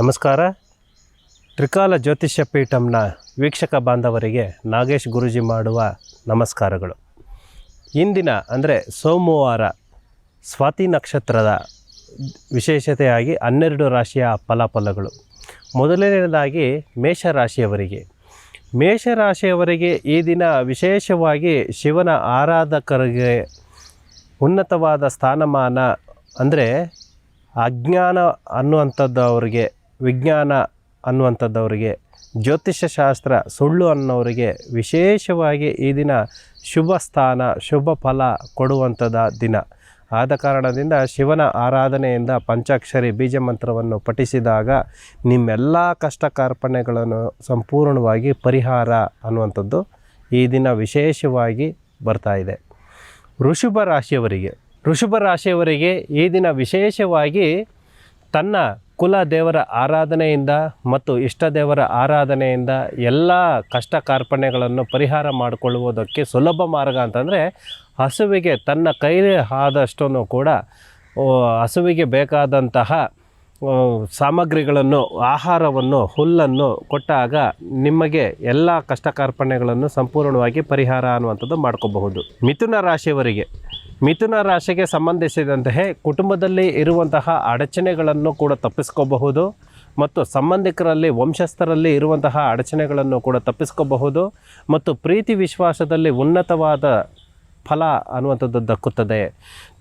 ನಮಸ್ಕಾರ. ತ್ರಿಕಾಲ ಜ್ಯೋತಿಷ್ಯ ಪೀಠಂನ ವೀಕ್ಷಕ ಬಾಂಧವರಿಗೆ ನಾಗೇಶ್ ಗುರುಜಿ ಮಾಡುವ ನಮಸ್ಕಾರಗಳು. ಇಂದಿನ ಅಂದರೆ ಸೋಮವಾರ ಸ್ವಾತಿ ನಕ್ಷತ್ರದ ವಿಶೇಷತೆಯಾಗಿ ಹನ್ನೆರಡು ರಾಶಿಯ ಫಲಾಫಲಗಳು. ಮೊದಲನೆಯದಾಗಿ ಮೇಷರಾಶಿಯವರಿಗೆ. ಮೇಷರಾಶಿಯವರಿಗೆ ಈ ದಿನ ವಿಶೇಷವಾಗಿ ಶಿವನ ಆರಾಧಕರಿಗೆ ಉನ್ನತವಾದ ಸ್ಥಾನಮಾನ ಅಂದರೆ ಅಜ್ಞಾನ ಅನ್ನುವಂಥದ್ದು ಅವರಿಗೆ ವಿಜ್ಞಾನ ಅನ್ನುವಂಥದ್ದವರಿಗೆ, ಜ್ಯೋತಿಷ್ಯ ಶಾಸ್ತ್ರ ಸುಳ್ಳು ಅನ್ನೋರಿಗೆ ವಿಶೇಷವಾಗಿ ಈ ದಿನ ಶುಭ ಸ್ಥಾನ, ಶುಭ ಫಲ ಕೊಡುವಂಥದ ದಿನ. ಆದ ಕಾರಣದಿಂದ ಶಿವನ ಆರಾಧನೆಯಿಂದ ಪಂಚಾಕ್ಷರಿ ಬೀಜ ಮಂತ್ರವನ್ನು ಪಠಿಸಿದಾಗ ನಿಮ್ಮೆಲ್ಲ ಕಷ್ಟ ಕಾರ್ಪಣ್ಯಗಳನ್ನು ಸಂಪೂರ್ಣವಾಗಿ ಪರಿಹಾರ ಅನ್ನುವಂಥದ್ದು ಈ ದಿನ ವಿಶೇಷವಾಗಿ ಬರ್ತಾ ಇದೆ. ವೃಷಭ ರಾಶಿಯವರಿಗೆ ವೃಷಭ ರಾಶಿಯವರಿಗೆ ಈ ದಿನ ವಿಶೇಷವಾಗಿ ತನ್ನ ಕುಲ ದೇವರ ಆರಾಧನೆಯಿಂದ ಮತ್ತು ಇಷ್ಟ ದೇವರ ಆರಾಧನೆಯಿಂದ ಎಲ್ಲ ಕಷ್ಟ ಕಾರ್ಪಣ್ಯಗಳನ್ನು ಪರಿಹಾರ ಮಾಡಿಕೊಳ್ಳುವುದಕ್ಕೆ ಸುಲಭ ಮಾರ್ಗ ಅಂತಂದರೆ ಹಸುವಿಗೆ ತನ್ನ ಕೈಲಿ ಆದಷ್ಟನ್ನು ಕೂಡ ಹಸುವಿಗೆ ಬೇಕಾದಂತಹ ಸಾಮಗ್ರಿಗಳನ್ನು, ಆಹಾರವನ್ನು, ಹುಲ್ಲನ್ನು ಕೊಟ್ಟಾಗ ನಿಮಗೆ ಎಲ್ಲ ಕಷ್ಟ ಕಾರ್ಪಣ್ಯಗಳನ್ನು ಸಂಪೂರ್ಣವಾಗಿ ಪರಿಹಾರ ಅನ್ನುವಂಥದ್ದು ಮಾಡ್ಕೋಬಹುದು. ಮಿಥುನ ರಾಶಿಯವರಿಗೆ. ಮಿಥುನ ರಾಶಿಗೆ ಸಂಬಂಧಿಸಿದಂತೆ ಕುಟುಂಬದಲ್ಲಿ ಇರುವಂತಹ ಅಡಚಣೆಗಳನ್ನು ಕೂಡ ತಪ್ಪಿಸ್ಕೋಬಹುದು ಮತ್ತು ಸಂಬಂಧಿಕರಲ್ಲಿ, ವಂಶಸ್ಥರಲ್ಲಿ ಇರುವಂತಹ ಅಡಚಣೆಗಳನ್ನು ಕೂಡ ತಪ್ಪಿಸ್ಕೋಬಹುದು ಮತ್ತು ಪ್ರೀತಿ ವಿಶ್ವಾಸದಲ್ಲಿ ಉನ್ನತವಾದ ಫಲ ಅನ್ನುವಂಥದ್ದು ದಕ್ಕುತ್ತದೆ.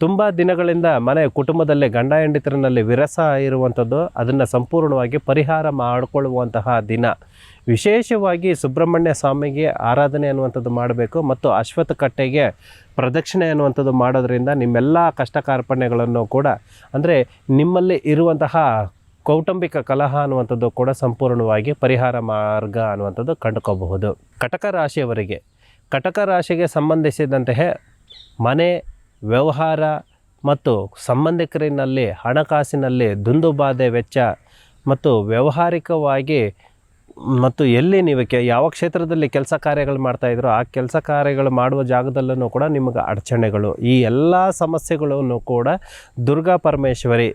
ತುಂಬ ದಿನಗಳಿಂದ ಮನೆ ಕುಟುಂಬದಲ್ಲಿ ಗಂಡ ಹೆಂಡಿತರನಲ್ಲಿ ವಿರಸ ಇರುವಂಥದ್ದು, ಅದನ್ನು ಸಂಪೂರ್ಣವಾಗಿ ಪರಿಹಾರ ಮಾಡಿಕೊಳ್ಳುವಂತಹ ದಿನ. ವಿಶೇಷವಾಗಿ ಸುಬ್ರಹ್ಮಣ್ಯ ಸ್ವಾಮಿಗೆ ಆರಾಧನೆ ಅನ್ನುವಂಥದ್ದು ಮಾಡಬೇಕು ಮತ್ತು ಅಶ್ವತ್ಥ ಕಟ್ಟೆಗೆ ಪ್ರದಕ್ಷಿಣೆ ಅನ್ನುವಂಥದ್ದು ಮಾಡೋದರಿಂದ ನಿಮ್ಮೆಲ್ಲ ಕಷ್ಟ ಕಾರ್ಪಣ್ಯಗಳನ್ನು ಕೂಡ, ಅಂದರೆ ನಿಮ್ಮಲ್ಲಿ ಇರುವಂತಹ ಕೌಟುಂಬಿಕ ಕಲಹ ಅನ್ನುವಂಥದ್ದು ಕೂಡ ಸಂಪೂರ್ಣವಾಗಿ ಪರಿಹಾರ ಮಾರ್ಗ ಅನ್ನುವಂಥದ್ದು ಕಂಡುಕೋಬಹುದು. ಕಟಕ ರಾಶಿಯವರಿಗೆ ಕಟಕ ರಾಶಿಗೆ ಸಂಬಂಧಿಸಿದಂತೆ ಮನೆ, ವ್ಯವಹಾರ ಮತ್ತು ಸಂಬಂಧಿಕರಿನಲ್ಲಿ ಹಣಕಾಸಿನಲ್ಲಿ ದುಂದುಬಾಧೆ ವೆಚ್ಚ ಮತ್ತು ವ್ಯಾವಹಾರಿಕವಾಗಿ ಮತ್ತು ಎಲ್ಲಿ ನೀವು ಕೆ, ಯಾವ ಕ್ಷೇತ್ರದಲ್ಲಿ ಕೆಲಸ ಕಾರ್ಯಗಳು ಮಾಡ್ತಾಯಿದ್ರೋ ಆ ಕೆಲಸ ಕಾರ್ಯಗಳು ಮಾಡುವ ಜಾಗದಲ್ಲೂ ಕೂಡ ನಿಮಗೆ ಅಡಚಣೆಗಳು. ಈ ಎಲ್ಲ ಸಮಸ್ಯೆಗಳನ್ನು ಕೂಡ ದುರ್ಗಾ ಪರಮೇಶ್ವರಿ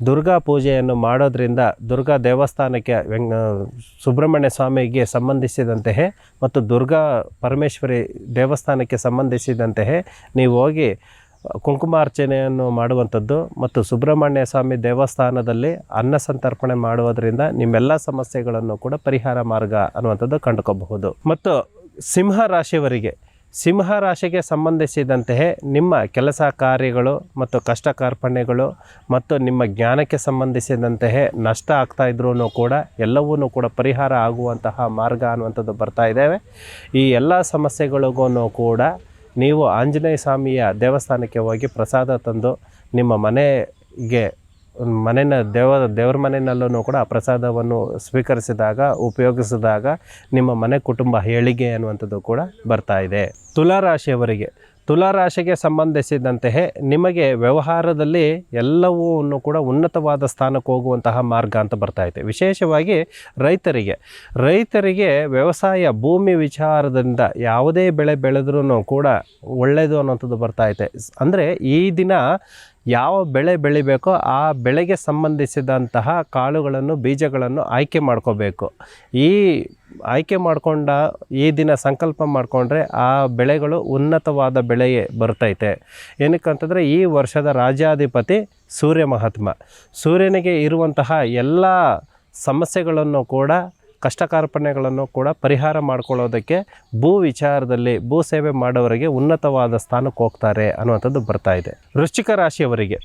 ದುರ್ಗಾ ಪೂಜೆಯನ್ನು ಮಾಡೋದ್ರಿಂದ ದುರ್ಗಾ ದೇವಸ್ಥಾನಕ್ಕೆ ವೆಂಗ ಸುಬ್ರಹ್ಮಣ್ಯ ಸ್ವಾಮಿಗೆ ಸಂಬಂಧಿಸಿದಂತೆಯೇ ಮತ್ತು ದುರ್ಗಾ ಪರಮೇಶ್ವರಿ ದೇವಸ್ಥಾನಕ್ಕೆ ಸಂಬಂಧಿಸಿದಂತೆಯೇ ನೀವು ಹೋಗಿ ಕುಂಕುಮಾರ್ಚನೆಯನ್ನು ಮಾಡುವಂಥದ್ದು ಮತ್ತು ಸುಬ್ರಹ್ಮಣ್ಯ ಸ್ವಾಮಿ ದೇವಸ್ಥಾನದಲ್ಲಿ ಅನ್ನ ಸಂತರ್ಪಣೆ ಮಾಡುವುದರಿಂದ ನಿಮ್ಮೆಲ್ಲ ಸಮಸ್ಯೆಗಳನ್ನು ಕೂಡ ಪರಿಹಾರ ಮಾರ್ಗ ಅನ್ನುವಂಥದ್ದು ಕಂಡುಕೋಬಹುದು. ಮತ್ತು ಸಿಂಹ ರಾಶಿಯವರಿಗೆ ಸಿಂಹ ರಾಶಿಗೆ ಸಂಬಂಧಿಸಿದಂತೆ ನಿಮ್ಮ ಕೆಲಸ ಕಾರ್ಯಗಳು ಮತ್ತು ಕಷ್ಟ ಕಾರ್ಪಣ್ಯಗಳು ಮತ್ತು ನಿಮ್ಮ ಜ್ಞಾನಕ್ಕೆ ಸಂಬಂಧಿಸಿದಂತೆ ನಷ್ಟ ಆಗ್ತಾ ಇದ್ರೂ ಕೂಡ ಎಲ್ಲವೂ ಕೂಡ ಪರಿಹಾರ ಆಗುವಂತಹ ಮಾರ್ಗ ಅನ್ನುವಂಥದ್ದು ಬರ್ತಾ ಇದ್ದಾವೆ. ಈ ಎಲ್ಲ ಸಮಸ್ಯೆಗಳಿಗೂ ಕೂಡ ನೀವು ಆಂಜನೇಯ ಸ್ವಾಮಿಯ ದೇವಸ್ಥಾನಕ್ಕೆ ಹೋಗಿ ಪ್ರಸಾದ ತಂದು ನಿಮ್ಮ ಮನೆಗೆ ಮನೆಯ ದೇವ ದೇವ್ರ ಮನೆಯಲ್ಲೂ ಕೂಡ ಆ ಪ್ರಸಾದವನ್ನು ಸ್ವೀಕರಿಸಿದಾಗ, ಉಪಯೋಗಿಸಿದಾಗ ನಿಮ್ಮ ಮನೆ ಕುಟುಂಬ ಹೇಳಿಗೆ ಅನ್ನುವಂಥದ್ದು ಕೂಡ ಬರ್ತಾ ಇದೆ. ತುಲಾರಾಶಿಯವರಿಗೆ, ತುಲಾರಾಶಿಗೆ ಸಂಬಂಧಿಸಿದಂತೆಯೇ ನಿಮಗೆ ವ್ಯವಹಾರದಲ್ಲಿ ಎಲ್ಲವೂ ಕೂಡ ಉನ್ನತವಾದ ಸ್ಥಾನಕ್ಕೆ ಹೋಗುವಂತಹ ಮಾರ್ಗ ಅಂತ ಬರ್ತಾ ಇದೆ. ವಿಶೇಷವಾಗಿ ರೈತರಿಗೆ ರೈತರಿಗೆ ವ್ಯವಸಾಯ ಭೂಮಿ ವಿಚಾರದಿಂದ ಯಾವುದೇ ಬೆಳೆ ಬೆಳೆದ್ರೂ ಕೂಡ ಒಳ್ಳೆಯದು ಅನ್ನೋಂಥದ್ದು ಬರ್ತಾ ಇದೆ. ಅಂದರೆ ಈ ದಿನ ಯಾವ ಬೆಳೆ ಬೆಳಿಬೇಕೋ ಆ ಬೆಳೆಗೆ ಸಂಬಂಧಿಸಿದಂತಹ ಕಾಳುಗಳನ್ನು, ಬೀಜಗಳನ್ನು ಆಯ್ಕೆ ಮಾಡ್ಕೋಬೇಕು. ಈ ಆಯ್ಕೆ ಮಾಡಿಕೊಂಡ ಈ ದಿನ ಸಂಕಲ್ಪ ಮಾಡಿಕೊಂಡ್ರೆ ಆ ಬೆಳೆಗಳು ಉನ್ನತವಾದ ಬೆಳೆಯೇ ಬರ್ತೈತೆ. ಏನಕ್ಕಂತಂದರೆ ಈ ವರ್ಷದ ರಾಜ್ಯಾಧಿಪತಿ ಸೂರ್ಯ ಮಹಾತ್ಮ. ಸೂರ್ಯನಿಗೆ ಇರುವಂತಹ ಎಲ್ಲ ಸಮಸ್ಯೆಗಳನ್ನು ಕೂಡ ಕಷ್ಟ ಕಾರ್ಪಣ್ಯಗಳನ್ನು ಕೂಡ ಪರಿಹಾರ ಮಾಡ್ಕೊಳ್ಳೋದಕ್ಕೆ ಭೂ ವಿಚಾರದಲ್ಲಿ, ಭೂ ಸೇವೆ ಮಾಡೋವರಿಗೆ ಉನ್ನತವಾದ ಸ್ಥಾನಕ್ಕೆ ಹೋಗ್ತಾರೆ ಅನ್ನುವಂಥದ್ದು ಬರ್ತಾ ಇದೆ. ವೃಶ್ಚಿಕ ರಾಶಿಯವರಿಗೆ,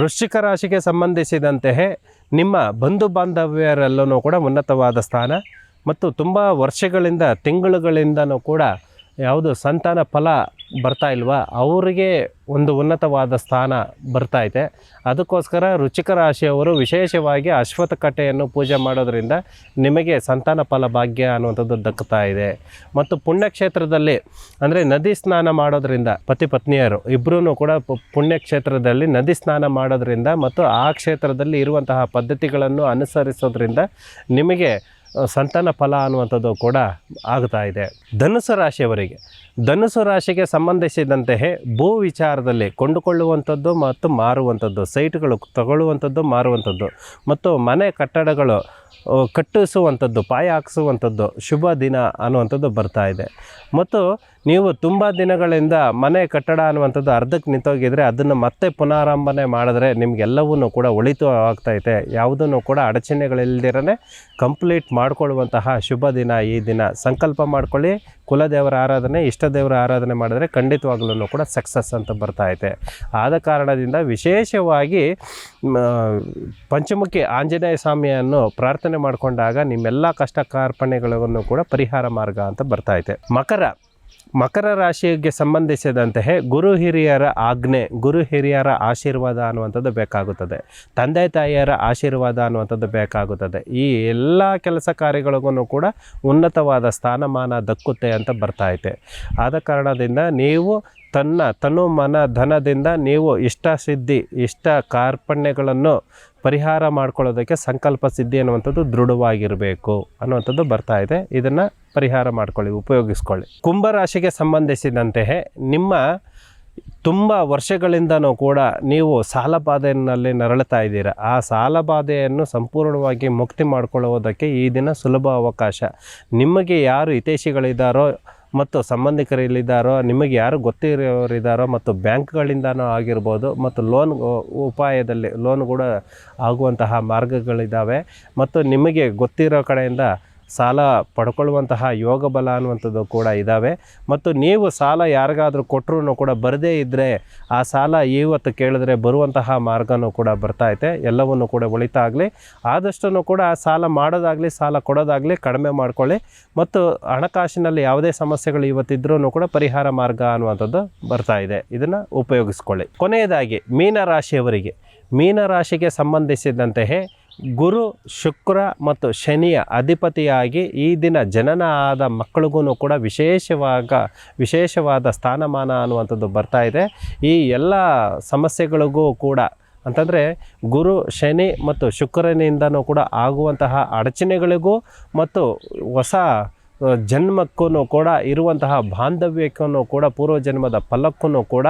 ವೃಶ್ಚಿಕ ರಾಶಿಗೆ ಸಂಬಂಧಿಸಿದಂತೆಯೇ ನಿಮ್ಮ ಬಂಧು ಬಾಂಧವ್ಯರಲ್ಲೂ ಕೂಡ ಉನ್ನತವಾದ ಸ್ಥಾನ ಮತ್ತು ತುಂಬ ವರ್ಷಗಳಿಂದ, ತಿಂಗಳುಗಳಿಂದನೂ ಕೂಡ ಯಾವುದು ಸಂತಾನ ಫಲ ಬರ್ತಾ ಇಲ್ವಾ? ಅವರಿಗೆ ಒಂದು ಉನ್ನತವಾದ ಸ್ಥಾನ ಬರ್ತಾ ಇದೆ. ಅದಕ್ಕೋಸ್ಕರ ರುಚಿಕ ರಾಶಿಯವರು ವಿಶೇಷವಾಗಿ ಅಶ್ವತ್ಥ ಕಟ್ಟೆಯನ್ನು ಪೂಜೆ ಮಾಡೋದರಿಂದ ನಿಮಗೆ ಸಂತಾನ ಫಲ ಭಾಗ್ಯ ಅನ್ನುವಂಥದ್ದು ದಕ್ಕುತ್ತಾ ಇದೆ. ಮತ್ತು ಪುಣ್ಯಕ್ಷೇತ್ರದಲ್ಲಿ ಅಂದರೆ ನದಿ ಸ್ನಾನ ಮಾಡೋದರಿಂದ ಪತಿ ಪತ್ನಿಯರು ಇಬ್ಬರೂ ಕೂಡ ಪುಣ್ಯಕ್ಷೇತ್ರದಲ್ಲಿ ನದಿ ಸ್ನಾನ ಮಾಡೋದರಿಂದ ಮತ್ತು ಆ ಕ್ಷೇತ್ರದಲ್ಲಿ ಇರುವಂತಹ ಪದ್ಧತಿಗಳನ್ನು ಅನುಸರಿಸೋದ್ರಿಂದ ನಿಮಗೆ ಸಂತಾನ ಫಲ ಅನ್ನುವಂಥದ್ದು ಕೂಡ ಆಗ್ತಾ ಇದೆ. ಧನುಸು ರಾಶಿಯವರಿಗೆ ಧನುಸು ರಾಶಿಗೆ ಸಂಬಂಧಿಸಿದಂತೆಯೇ ಭೂ ವಿಚಾರದಲ್ಲಿ ಕೊಂಡುಕೊಳ್ಳುವಂಥದ್ದು ಮತ್ತು ಮಾರುವಂಥದ್ದು, ಸೈಟ್ಗಳು ತಗೊಳ್ಳುವಂಥದ್ದು, ಮಾರುವಂಥದ್ದು ಮತ್ತು ಮನೆ ಕಟ್ಟಡಗಳು ಕಟ್ಟಿಸುವಂಥದ್ದು, ಪಾಯ ಹಾಕಿಸುವಂಥದ್ದು ಶುಭ ದಿನ ಅನ್ನುವಂಥದ್ದು ಬರ್ತಾ ಇದೆ. ಮತ್ತು ನೀವು ತುಂಬ ದಿನಗಳಿಂದ ಮನೆ ಕಟ್ಟಡ ಅನ್ನುವಂಥದ್ದು ಅರ್ಧಕ್ಕೆ ನಿಂತೋಗಿದ್ರೆ ಅದನ್ನು ಮತ್ತೆ ಪುನರಾರಂಭನೆ ಮಾಡಿದ್ರೆ ನಿಮಗೆಲ್ಲವೂ ಕೂಡ ಒಳಿತು ಆಗ್ತೈತೆ. ಯಾವುದನ್ನು ಕೂಡ ಅಡಚಣೆಗಳಿಲ್ಲದಿರೇ ಕಂಪ್ಲೀಟ್ ಮಾಡಿಕೊಳ್ಳುವಂತಹ ಶುಭ ದಿನ ಈ ದಿನ. ಸಂಕಲ್ಪ ಮಾಡ್ಕೊಳ್ಳಿ. ಕುಲದೇವರ ಆರಾಧನೆ ಇಷ್ಟ ದೇವರ ಆರಾಧನೆ ಮಾಡಿದ್ರೆ ಖಂಡಿತವಾಗ್ಲೂ ಕೂಡ ಸಕ್ಸಸ್ ಅಂತ ಬರ್ತಾ ಐತೆ. ಆದ ಕಾರಣದಿಂದ ವಿಶೇಷವಾಗಿ ಪಂಚಮುಖಿ ಆಂಜನೇಯ ಸ್ವಾಮಿಯನ್ನು ಪ್ರಾರ್ಥನೆ ಮಾಡಿಕೊಂಡಾಗ ನಿಮ್ಮೆಲ್ಲ ಕಷ್ಟ ಕಾರ್ಪಣೆಗಳನ್ನು ಕೂಡ ಪರಿಹಾರ ಮಾರ್ಗ ಅಂತ ಬರ್ತಾ ಐತೆ. ಮಕರ ಮಕರ ರಾಶಿಗೆ ಸಂಬಂಧಿಸಿದಂತಹ ಗುರು ಹಿರಿಯರ ಆಜ್ಞೆ, ಗುರು ಹಿರಿಯರ ಆಶೀರ್ವಾದ ಅನ್ನುವಂಥದ್ದು ಬೇಕಾಗುತ್ತದೆ. ತಂದೆ, ತಾಯಿಯರ ಆಶೀರ್ವಾದ ಅನ್ನುವಂಥದ್ದು ಬೇಕಾಗುತ್ತದೆ. ಈ ಎಲ್ಲ ಕೆಲಸ ಕಾರ್ಯಗಳಿಗೂ ಕೂಡ ಉನ್ನತವಾದ ಸ್ಥಾನಮಾನ ದಕ್ಕುತ್ತೆ ಅಂತ ಬರ್ತಾಯಿದೆ ಆದ ಕಾರಣದಿಂದ ನೀವು ತನ್ನ ತನು ಮನ ಧನದಿಂದ ನೀವು ಇಷ್ಟ ಸಿದ್ಧಿ, ಇಷ್ಟ ಕಾರ್ಪಣ್ಯಗಳನ್ನು ಪರಿಹಾರ ಮಾಡ್ಕೊಳ್ಳೋದಕ್ಕೆ ಸಂಕಲ್ಪ ಸಿದ್ಧಿ ಅನ್ನುವಂಥದ್ದು ದೃಢವಾಗಿರಬೇಕು ಅನ್ನುವಂಥದ್ದು ಬರ್ತಾ ಇದೆ. ಇದನ್ನು ಪರಿಹಾರ ಮಾಡ್ಕೊಳ್ಳಿ, ಉಪಯೋಗಿಸ್ಕೊಳ್ಳಿ. ಕುಂಭರಾಶಿಗೆ ಸಂಬಂಧಿಸಿದಂತೆ ನಿಮ್ಮ ತುಂಬ ವರ್ಷಗಳಿಂದನೂ ಕೂಡ ನೀವು ಸಾಲಬಾಧೆಯಲ್ಲಿ ನರಳುತ್ತಾ ಇದ್ದೀರಾ. ಆ ಸಾಲಬಾಧೆಯನ್ನು ಸಂಪೂರ್ಣವಾಗಿ ಮುಕ್ತಿ ಮಾಡಿಕೊಳ್ಳುವುದಕ್ಕೆ ಈ ದಿನ ಸುಲಭ ಅವಕಾಶ. ನಿಮಗೆ ಯಾರು ಹಿತೈಷಿಗಳಿದ್ದಾರೋ ಮತ್ತು ಸಂಬಂಧಿಕರಲ್ಲಿದ್ದಾರೋ, ನಿಮಗೆ ಯಾರು ಗೊತ್ತಿರೋರಿದ್ದಾರೋ ಮತ್ತು ಬ್ಯಾಂಕ್ಗಳಿಂದನೂ ಆಗಿರ್ಬೋದು ಮತ್ತು ಲೋನ್ ಉಪಾಯದಲ್ಲಿ ಲೋನ್ ಕೂಡ ಆಗುವಂತಹ ಮಾರ್ಗಗಳಿದ್ದಾವೆ. ಮತ್ತು ನಿಮಗೆ ಗೊತ್ತಿರೋ ಕಡೆಯಿಂದ ಸಾಲ ಪಡ್ಕೊಳ್ಳುವಂತಹ ಯೋಗ ಬಲ ಅನ್ನುವಂಥದ್ದು ಕೂಡ ಇದ್ದಾವೆ ಮತ್ತು ನೀವು ಸಾಲ ಯಾರಿಗಾದರೂ ಕೊಟ್ಟರು ಕೂಡ ಬರದೇ ಇದ್ದರೆ ಆ ಸಾಲ ಇವತ್ತು ಕೇಳಿದ್ರೆ ಬರುವಂತಹ ಮಾರ್ಗನೂ ಕೂಡ ಬರ್ತಾ ಐತೆ. ಎಲ್ಲವನ್ನು ಕೂಡ ಒಳಿತಾಗಲಿ ಆದಷ್ಟು ಕೂಡ ಸಾಲ ಮಾಡೋದಾಗಲಿ, ಸಾಲ ಕೊಡೋದಾಗಲಿ ಕಡಿಮೆ ಮಾಡಿಕೊಳ್ಳಿ. ಮತ್ತು ಹಣಕಾಸಿನಲ್ಲಿ ಯಾವುದೇ ಸಮಸ್ಯೆಗಳು ಇವತ್ತಿದ್ರೂ ಕೂಡ ಪರಿಹಾರ ಮಾರ್ಗ ಅನ್ನುವಂಥದ್ದು ಬರ್ತಾ ಇದೆ. ಇದನ್ನು ಉಪಯೋಗಿಸ್ಕೊಳ್ಳಿ. ಕೊನೆಯದಾಗಿ ಮೀನರಾಶಿಯವರಿಗೆ. ಮೀನರಾಶಿಗೆ ಸಂಬಂಧಿಸಿದಂತೆಯೇ ಗುರು ಶುಕ್ರ ಮತ್ತು ಶನಿಯ ಅಧಿಪತಿಯಾಗಿ ಈ ದಿನ ಜನನ ಆದ ಮಕ್ಕಳಿಗೂ ಕೂಡ ವಿಶೇಷವಾದ ವಿಶೇಷವಾದ ಸ್ಥಾನಮಾನ ಅನ್ನುವಂಥದ್ದು ಬರ್ತಾ ಇದೆ. ಈ ಎಲ್ಲ ಸಮಸ್ಯೆಗಳಿಗೂ ಕೂಡ ಅಂತಂದರೆ ಗುರು ಶನಿ ಮತ್ತು ಶುಕ್ರನಿಂದನೂ ಕೂಡ ಆಗುವಂತಹ ಅಡಚಣೆಗಳಿಗೂ ಮತ್ತು ಹೊಸ ಜನ್ಮಕ್ಕೂ ಕೂಡ, ಇರುವಂತಹ ಬಾಂಧವ್ಯಕ್ಕೂ ಕೂಡ, ಪೂರ್ವಜನ್ಮದ ಫಲಕ್ಕೂ ಕೂಡ,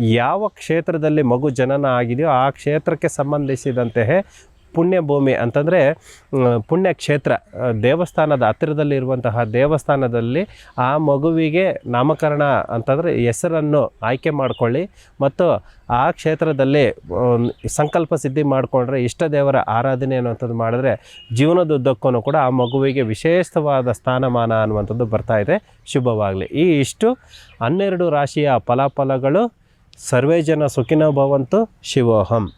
ಯಾವ ಕ್ಷೇತ್ರದಲ್ಲಿ ಮಗು ಜನನ ಆಗಿದೆಯೋ ಆ ಕ್ಷೇತ್ರಕ್ಕೆ ಸಂಬಂಧಿಸಿದಂತೆಯೇ ಪುಣ್ಯಭೂಮಿ ಅಂತಂದರೆ ಪುಣ್ಯಕ್ಷೇತ್ರ ಕ್ಷೇತ್ರ ದೇವಸ್ಥಾನದ ಹತ್ತಿರದಲ್ಲಿರುವಂತಹ ದೇವಸ್ಥಾನದಲ್ಲಿ ಆ ಮಗುವಿಗೆ ನಾಮಕರಣ ಅಂತಂದರೆ ಹೆಸರನ್ನು ಆಯ್ಕೆ ಮಾಡಿಕೊಳ್ಳಿ. ಮತ್ತು ಆ ಕ್ಷೇತ್ರದಲ್ಲಿ ಸಂಕಲ್ಪ ಸಿದ್ಧಿ ಮಾಡಿಕೊಂಡ್ರೆ ಇಷ್ಟ ದೇವರ ಆರಾಧನೆ ಅನ್ನುವಂಥದ್ದು ಮಾಡಿದ್ರೆ ಜೀವನದುದ್ದಕ್ಕೂ ಕೂಡ ಆ ಮಗುವಿಗೆ ವಿಶೇಷವಾದ ಸ್ಥಾನಮಾನ ಅನ್ನುವಂಥದ್ದು ಇದೆ. ಶುಭವಾಗಲಿ. ಈ ಇಷ್ಟು. ಹನ್ನೆರಡು ರಾಶಿಯ ಫಲಾಫಲಗಳು. ಸರ್ವೇ ಜನ ಭವಂತು. ಶಿವೋಹಂ.